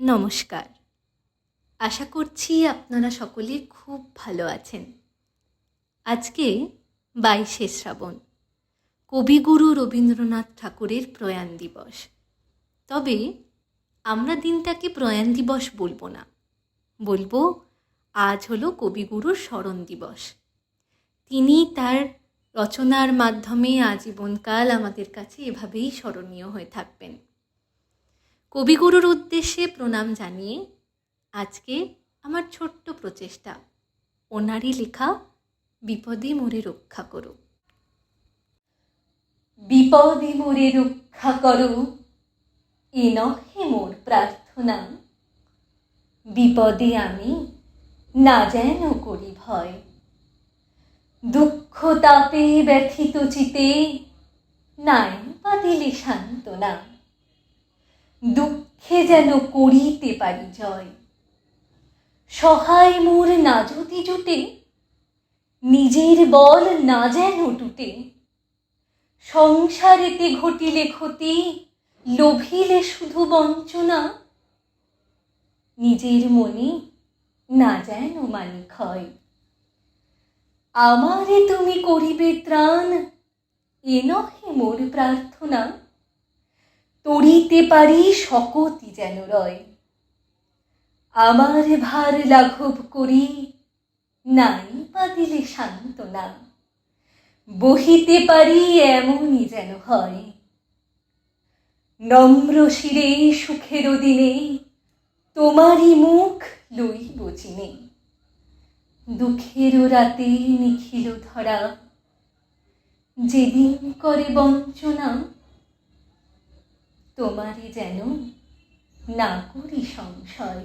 নমস্কার। আশা করছি আপনারা সকলে খুব ভালো আছেন। আজকে বাইশে শ্রাবণ, কবিগুরু রবীন্দ্রনাথ ঠাকুরের প্রয়াণ দিবস। তবে আমরা দিনটাকে প্রয়াণ দিবস বলব না, বলব আজ হলো কবিগুরুর স্মরণ দিবস। তিনি তার রচনার মাধ্যমে আজীবনকাল আমাদের কাছে এভাবেই স্মরণীয় হয়ে থাকবেন। কবিগুরুর উদ্দেশ্যে প্রণাম জানিয়ে আজকে আমার ছোট্ট প্রচেষ্টা। ওনারই লেখা, বিপদে মোরে রক্ষা করো। বিপদে মোরে রক্ষা করো, এ নহে মোর প্রার্থনা। বিপদে আমি না যেন করি ভয়। দুঃখ তাপে ব্যথিত চিতে নাই বা দিলে সান্ত্বনা। দুঃখে যেন করিতে পারি জয়। সহায় মোর না যদি জুটে, নিজের বল না যেন টুটে। সংসারেতে ঘটিলে ক্ষতি, লোভিলে শুধু বঞ্চনা। নিজের মনে না যেন মানি ক্ষয় আমারে তুমি করিবে ত্রাণ, এ নহে মোর প্রার্থনা। তরিতে পারি শকতি যেন রয়। আমার ভার লাঘব করি, নাই বা দিলে সান্ত্বনা বহিতে পারি এমনই যেন হয়। নম্র শিরে সুখের দিনে তোমারই মুখ লই চিনে। দুঃখের রাতে নিখিল ধরা, যেদিন করে বঞ্চনা তোমারে যেন না করি সংশয়।